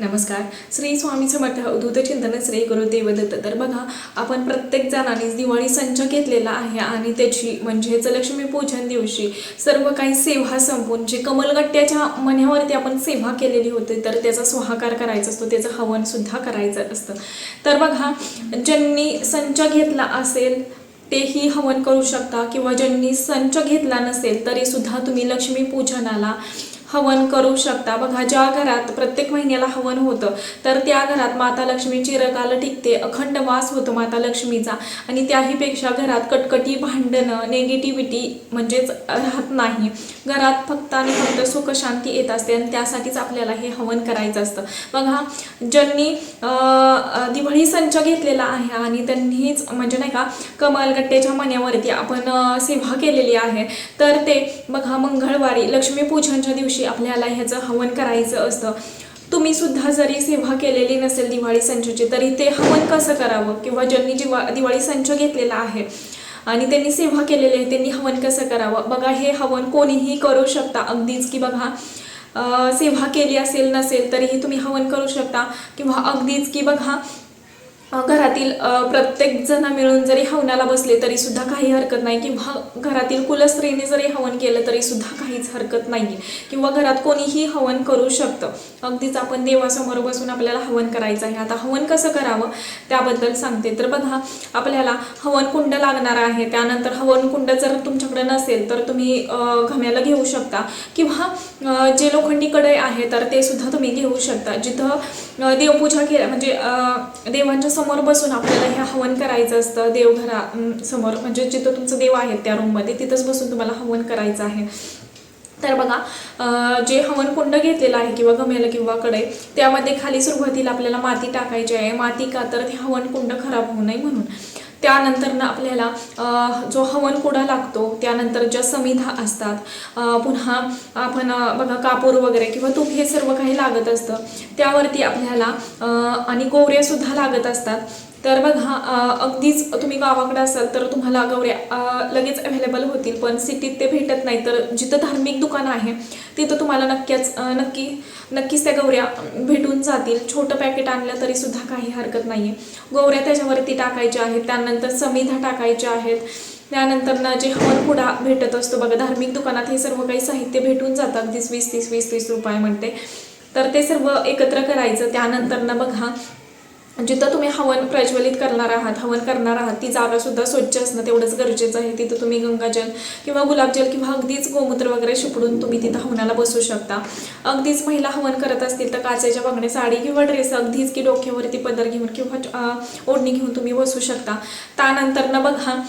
नमस्कार. श्री स्वामी समर्थ अवधूत चिंतन श्री गुरुदेव दत्त तर बघा आपण प्रत्येक जणांनीच दिवाळी संच घेतलेला आहे आणि त्याची म्हणजेच लक्ष्मीपूजन दिवशी सर्व काही सेवा संपून जे कमलगट्ट्याच्या मण्यावरती आपण सेवा केलेली होती तर त्याचा स्वाहाकार करायचा असतो त्याचं हवनसुद्धा करायचं असतं. तर बघा ज्यांनी संच घेतला असेल तेही हवन करू शकता किंवा ज्यांनी संच घेतला नसेल तरीसुद्धा तुम्ही लक्ष्मीपूजनाला हवन करू शकता. बघा ज्या घरात प्रत्येक महिन्याला हवन होतं तर त्या घरात माता लक्ष्मी चिरकाल टिकते. अखंड वास होतो माता लक्ष्मीचा. आणि त्याहीपेक्षा घरात कटकटी भांडणं नेगेटिव्हिटी म्हणजेच राहत नाही. घरात फक्त आणि फक्त सुखशांती येत असते आणि त्यासाठीच आपल्याला हे हवन करायचं असतं. बघा ज्यांनी दिवाळी संच घेतलेला आहे आणि त्यांनीच म्हणजे नाही का कमलगट्ट्याच्या मण्यावरती आपण सेवा केलेली आहे तर ते बघा मंगळवारी लक्ष्मीपूजनच्या दिवशी आपल्याला ह्याचं हवन करायचं असतं. तुम्ही सुद्धा जरी सेवा केलेली नसेल दिवाळी संचची तरी ते हवन कसं करावं? किंवा ज्यांनी जिवा दिवाळी संच घेतलेला आहे आणि त्यांनी सेवा केलेली आहे त्यांनी हवन कसं करावं? बघा हे हवन कोणीही करू शकता. अगदीच की बघा सेवा केली असेल नसेल तरीही तुम्ही हवन करू शकता. किंवा अगदीच की बघा घरातील प्रत्येक जण मिळून जरी हवनाला बसले तरी सुद्धा काही हरकत नाही. किंवा घरातील कुलस्त्रीने जरी हवन केलं तरी सुद्धा काहीच हरकत नाही किंवा घरात कोणीही हवन करू शकतं. अगदीच आपण देवासमोर बसून आपल्याला हवन करायचं आहे. आता हवन कसं करावं? त्याबद्दल सांगते. तर बघा आपल्याला हवन कुंड लागणार आहे. त्यानंतर हवन कुंड जर तुमच्याकडे नसेल तर तुम्ही घम्याला घेऊ शकता. किंवा जे लोखंडी आहे तर ते सुद्धा तुम्ही घेऊ शकता. जिथं देवपूजा केल्या म्हणजे देवांच्या समोर बसून आपल्याला हे हवन करायचं असतं. देवघरा समोर म्हणजे जिथं तुमचं देव आहे त्या रूममध्ये तिथंच बसून तुम्हाला हवन करायचं आहे. तर बघा जे हवन कुंड घेतलेलं आहे किंवा गमेलं किंवा कडे त्यामध्ये खाली सुरुवातीला आपल्याला माती टाकायची आहे. माती का तर ते हवन कुंड खराब होऊ नये म्हणून. त्यानंतर ना आपल्याला जो हवनकुडा लागतो त्यानंतर ज्या समिधा असतात पुन्हा आपण बघा कापूर वगैरे किंवा तूप हे सर्व काही लागत असतं. त्यावरती आपल्याला आणि गोवऱ्यासुद्धा लागत असतात. तर बघा अगदीच तुम्ही गावाकडे असाल तर तुम्हाला गौऱ्या लगेच अवेलेबल होतील पण सिटीत ते भेटत नाही. तर जिथं धार्मिक दुकान आहे तिथं तुम्हाला नक्कीच नक्की नक्कीच त्या गौऱ्या भेटून जातील. छोटं पॅकेट आणलं तरी सुद्धा काही हरकत नाही आहे गौऱ्या त्याच्यावरती टाकायच्या आहेत त्यानंतर समिधा टाकायच्या आहेत. त्यानंतर ना जे हवन पुढा भेटत असतो बघा धार्मिक दुकानात हे सर्व काही साहित्य भेटून जातं. अगदीच वीस तीस वीस तीस रुपये म्हणते. तर ते सर्व एकत्र करायचं. त्यानंतर ना बघा जिथं तुम्ही हवन प्रज्वलित करणार आहात हवन करणार आहात ती जागासुद्धा स्वच्छ असणं तेवढंच गरजेचं आहे. तिथं तुम्ही गंगाजल किंवा गुलाबजल किंवा अगदीच गोमूत्र वगैरे शिपडून तुम्ही तिथं हवनाला बसू शकता. अगदीच महिला हवन करत असतील तर काचेच्या बांगड्या साडी किंवा ड्रेस अगदीच की डोक्यावरती पदर घेऊन किंवा ओढणी घेऊन तुम्ही बसू शकता. त्यानंतर ना बघा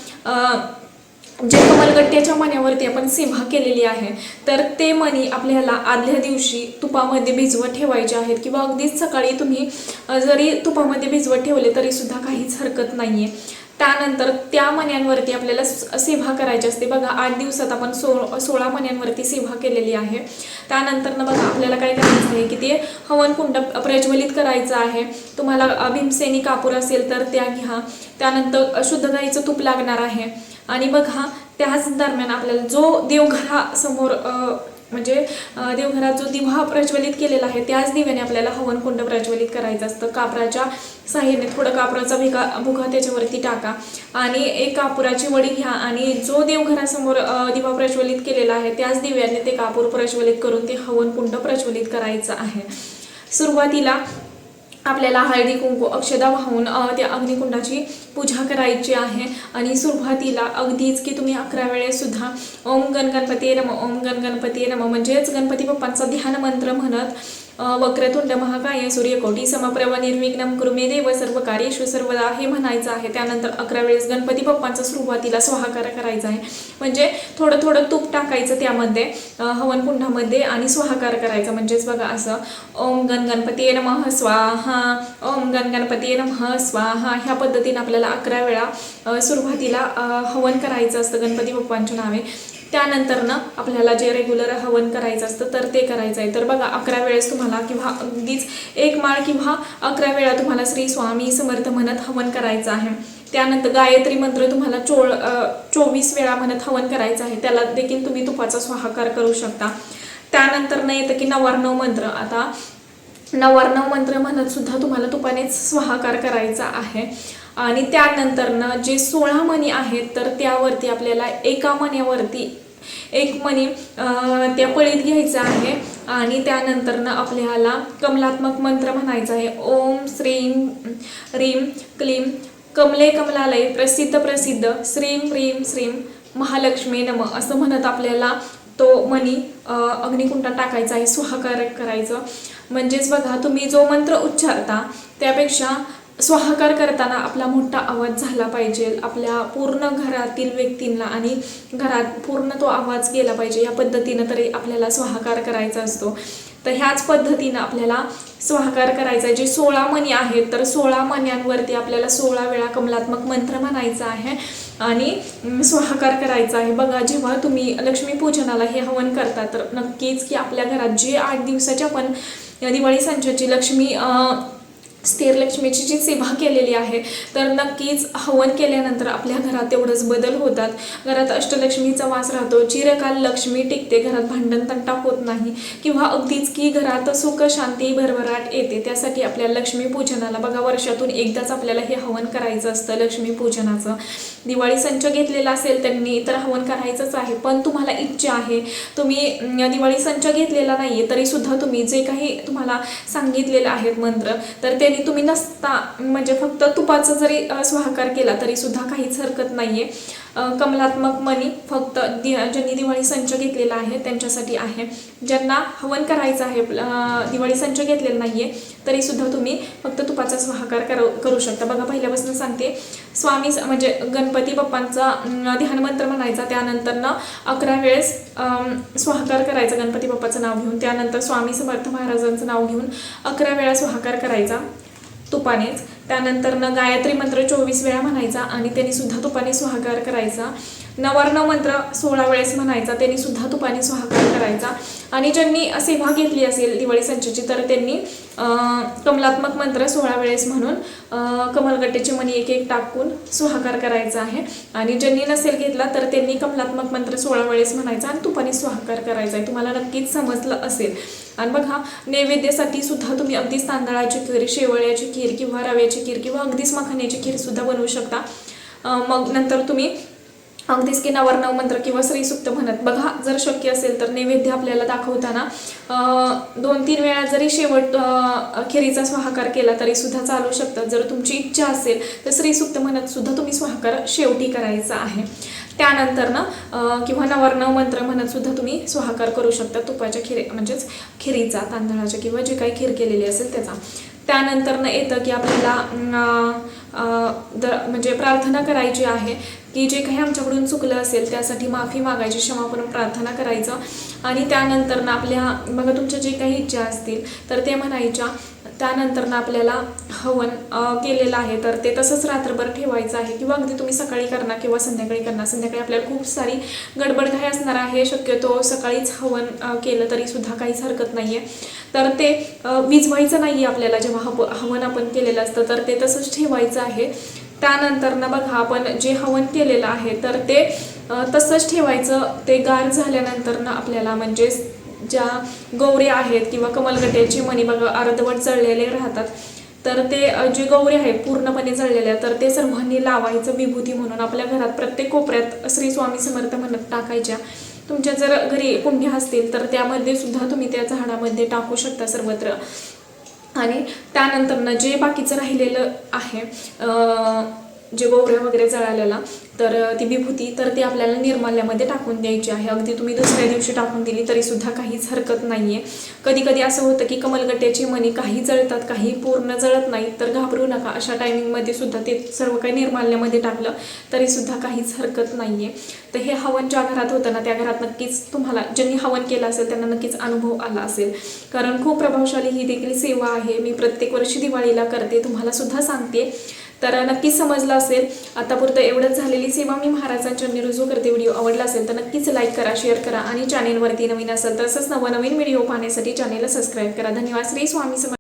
जे कमलगट्ट्याच्या मण्यावरती आपण सेवा केलेली आहे तर ते मणी आपल्याला आदल्या दिवशी तुपामध्ये भिजवत ठेवायचे आहेत किंवा अगदीच सकाळी तुम्ही जरी तुपामध्ये भिजवत ठेवले तरी सुद्धा काहीच हरकत नाहीये. त्यानंतर त्या मण्यांवरती आपल्याला सेवा करायची असते. बघा आठ दिवसात आपण सो सोळा मण्यांवरती सेवा केलेली आहे. त्यानंतर ना बघा आपल्याला काय करायचं आहे की ते हवन कुंड प्रज्वलित करायचं आहे. तुम्हाला भीमसेनी कापूर असेल तर त्या घ्या. त्यानंतर शुद्ध गाईचं तूप लागणार आहे. आणि बघा त्याच दरम्यान आपल्याला जो देवघरासमोर म्हणजे देवघरात जो दिवा प्रज्वलित केलेला आहे त्याच दिव्याने आपल्याला हवनकुंड प्रज्वलित करायचं असतं. कापराच्या साह्याने थोडं कापराचा भिगा भुगा त्याच्यावरती टाका. आणि एक कापुराची वडी घ्या आणि जो देवघरासमोर दिवा प्रज्वलित केलेला आहे त्याच दिव्याने ते कापूर प्रज्वलित करून ते हवनकुंड प्रज्वलित करायचं आहे. सुरुवातीला आपल्याला हळदी कुंकू अक्षदा वाहून त्या अग्निकुंडाची पूजा करायची आहे. आणि सुरुवातीला अगदीच की तुम्ही अकरा वेळेसुद्धा ओम गण गणपती रम ओम गण गणपती रम म्हणजेच गणपती बाप्पांचा ध्यान मंत्र म्हणत वक्रतुंड महाकाय सूर्यकोटी समप्रभ निर्विघ्नम कृमे देव सर्व कार्येषु सर्वदा हे म्हणायचं आहे. त्यानंतर अकरा वेळेस गणपती बाप्पांचा सुरुवातीला स्वाहाकार करायचा आहे. म्हणजे थोडं थोडं तूप टाकायचं त्यामध्ये हवन कुंडामध्ये आणि स्वाहाकार करायचा. म्हणजेच बघा असं ओम गण गणपती नमः स्वाहा ओम गण गणपती नमः स्वाहा ह्या पद्धतीने आपल्याला अकरा वेळा सुरुवातीला हवन करायचं असतं गणपती बाप्पांच्या नावे. त्यानंतर ना आपल्याला जे रेग्युलर हवन करायचं असतं तर ते करायचं आहे. तर बघा अकरा वेळेस तुम्हाला किंवा अगदीच एक माळ किंवा अकरा वेळा तुम्हाला श्री स्वामी समर्थ म्हणत हवन करायचं आहे. त्यानंतर गायत्री मंत्र तुम्हाला चोळ चोवीस वेळा म्हणत हवन करायचं आहे. त्याला देखील तुम्ही तुपाचा स्वाहाकार करू शकता. त्यानंतर नाही येतं की नवार्णव मंत्र. आता नवार्णव मंत्र म्हणत सुद्धा तुम्हाला तुपानेच स्वाहाकार करायचा आहे. आणि त्यानंतरनं जे सोळा मणी आहेत तर त्यावरती आपल्याला एका मण्यावरती एक मणी त्या पळीत घ्यायचा आहे. आणि त्यानंतरनं आपल्याला कमलात्मक मंत्र म्हणायचा आहे. ओम श्रीम रीम क्लीम कमले कमलालय प्रसिद्ध प्रसिद्ध श्रीम ह्रीम श्रीम महालक्ष्मी नम असं म्हणत आपल्याला तो मणी अ, अग्निकुंडात टाकायचा आहे स्वाहाकार करायचं. म्हणजेच बघा तुम्ही जो मंत्र उच्चारता त्यापेक्षा स्वाहाकार करताना आपला मोठा आवाज झाला पाहिजे. आपल्या पूर्ण घरातील व्यक्तींना आणि घरात पूर्ण तो आवाज गेला पाहिजे. या पद्धतीनं तरी आपल्याला स्वाहाकार करायचा असतो. तर ह्याच पद्धतीनं आपल्याला स्वाहाकार करायचा आहे. जे सोळा मणी आहेत तर सोळा मण्यांवरती आपल्याला सोळा वेळा कमलात्मक मंत्र म्हणायचा आहे आणि अं, स्वाहाकार करायचा आहे. बघा जेव्हा तुम्ही लक्ष्मीपूजनाला हे हवन करता तर नक्कीच की आपल्या घरात जे आठ दिवसाच्या आपण दिवाळी संचाची लक्ष्मी आ, स्थिर लक्ष्मीची जी सेवा केलेली आहे तर नक्कीच हवन केल्यानंतर आपल्या घरात तेवढंच बदल होतात. घरात अष्टलक्ष्मीचा वास राहतो. चिरकाल लक्ष्मी टिकते. घरात भांडण तंटा होत नाही. किंवा अगदीच की घरात सुख शांती भरभराट येते. त्यासाठी आपल्या लक्ष्मीपूजनाला बघा वर्षातून एकदाच आपल्याला हे हवन करायचं असतं लक्ष्मीपूजनाचं दिवाळी संच घेतलेला असेल त्यांनी तर हवन करायचंच आहे. पण तुम्हाला इच्छा आहे. तुम्ही दिवाळी संच घेतलेला नाही तरीसुद्धा तुम्ही जे काही तुम्हाला सांगितलेलं आहेत मंत्र तर ते त्यांनी तुम्ही नसता म्हणजे फक्त तुपाचा जरी अं, स्वाहाकार केला तरी सुद्धा काहीच हरकत नाही आहे कमलात्मक मनी फक्त दि ज्यांनी दिवाळी संच घेतलेला आहे त्यांच्यासाठी आहे. ज्यांना हवन करायचं आहे दिवाळी संच घेतलेला नाही तरी सुद्धा तुम्ही फक्त तुपाचा स्वाहाकार करू करू शकता. बघा पहिल्यापासून सांगते स्वामी स- म्हणजे गणपती बाप्पांचा ध्यानमंत्र म्हणायचा त्यानंतर ना अकरा वेळेस अं, स्वाहाकार करायचा गणपती बाप्पाचं नाव घेऊन. त्यानंतर स्वामी समर्थ महाराजांचं नाव घेऊन अकरा वेळा स्वाहाकार करायचा. तुपानेच. त्यानंतर न गायत्री मंत्र चोवीस वेळा म्हणायचा आणि त्यांनी सुद्धा तुपाने सुहाकार करायचा. नवर्ण मंत्र सोळा वेळेस म्हणायचा त्यांनी सुद्धा तुपाने स्वाहाकार करायचा. आणि ज्यांनी सेवा घेतली असेल दिवाळी संचाची तर त्यांनी कमलात्मक मंत्र सोळा वेळेस म्हणून अं, कमलगट्टेची मणी एक एक टाकून स्वाहाकार करायचा आहे. आणि ज्यांनी नसेल घेतला तर त्यांनी कमलात्मक मंत्र सोळा वेळेस म्हणायचा आणि तुपाने स्वाहाकार करायचा आहे. तुम्हाला नक्कीच समजलं असेल. आणि बघा नैवेद्यासाठी सुद्धा तुम्ही अगदीच तांदळाची खीर शेवळ्याची खीर किंवा रव्याची खीर किंवा अगदीच मखाण्याची खीर सुद्धा बनवू शकता. मग नंतर तुम्ही अगदीच की नवरनव मंत्र किंवा श्रीसुक्त म्हणत. बघा जर शक्य असेल तर नैवेद्य आपल्याला दाखवताना दोन तीन वेळा जरी शेवट अखेरीचा खिरीचा स्वाहाकार केला तरी सुद्धा चालू शकतात जर तुमची इच्छा असेल तर श्रीसुक्त म्हणत सुद्धा तुम्ही स्वाहाकार शेवटी करायचा आहे. त्यानंतर ना किंवा नवरनव मंत्र म्हणत सुद्धा तुम्ही स्वाहाकार करू शकता. तुपाच्या खिरे म्हणजेच खिरीचा तांदळाच्या किंवा जे काही खीर केलेली असेल त्याचा. त्यानंतर ना येतं की आपल्याला द म्हणजे प्रार्थना करायची आहे की जे काही आमच्याकडून चुकलं असेल त्यासाठी माफी मागायची क्षमापण प्रार्थना करायचं. आणि त्यानंतर ना आपल्या मग तुमच्या जे काही इच्छा असतील तर ते म्हणायच्या. त्यानंतर ना आपल्याला हवन केलेलं आहे. तर ते तसंच रात्रभर ठेवायचं आहे किंवा अगदी तुम्ही सकाळी करणार किंवा संध्याकाळी करणार. संध्याकाळी आपल्याला खूप सारी गडबड घाई असणार आहे. शक्यतो सकाळीच हवन केलं तरीसुद्धा काहीच हरकत नाही आहे तर ते विजवायचं नाही आहे आपल्याला. जेव्हा हव हवन आपण केलेलं असतं तर ते तसंच ठेवायचं आहे. त्यानंतर ना बघा आपण जे हवन केलेलं आहे तर ते तसंच ठेवायचं. ते गार झाल्यानंतर ना आपल्याला म्हणजे ज्या गौरी आहेत किंवा कमलगट्याची मणी बघा अर्धवट जळलेले राहतात. तर ते जे गौरी आहेत पूर्णपणे जळलेल्या तर ते सर्वांनी लावायचं विभूती म्हणून आपल्या घरात प्रत्येक कोपऱ्यात श्री स्वामी समर्थ म्हणत टाकायच्या. तुमच्या जर घरी कुंड्या असतील तर त्यामध्ये सुद्धा तुम्ही त्या झाडामध्ये टाकू शकता सर्वत्र. आणि त्यानंतर जे बाकीचं राहिलेलं आहे जे गोवऱ्या वगैरे जळालेला तर ती विभूती तर ती आपल्याला निर्माल्यामध्ये टाकून द्यायची आहे. अगदी तुम्ही दुसऱ्या दिवशी टाकून दिली तरी सुद्धा काहीच हरकत नाही आहे कधी कधी असं होतं की कमलगट्ट्याची मणी काही जळतात काही पूर्ण जळत नाहीत तर घाबरू नका. अशा टायमिंगमध्ये सुद्धा ते सर्व काही निर्माल्यामध्ये टाकलं तरी सुद्धा काहीच हरकत नाही आहे तर हे हवन ज्या घरात होतं ना त्या घरात नक्कीच तुम्हाला ज्यांनी हवन केलं असेल त्यांना नक्कीच अनुभव आला असेल. कारण खूप प्रभावशाली ही देखील सेवा आहे. मी प्रत्येक वर्षी दिवाळीला करते तुम्हाला सुद्धा सांगते. तर नक्कीच समजलं असेल. आतापुरतं एवढंच झालेली सेवा मी महाराजांच्या रुजू करते. व्हिडिओ आवडला असेल तर नक्कीच लाईक करा शेअर करा आणि चॅनेलवरती नवीन असेल तसंच नवनवीन व्हिडिओ पाहण्यासाठी चॅनेलला सबस्क्राईब करा. धन्यवाद. श्री स्वामी समर्थ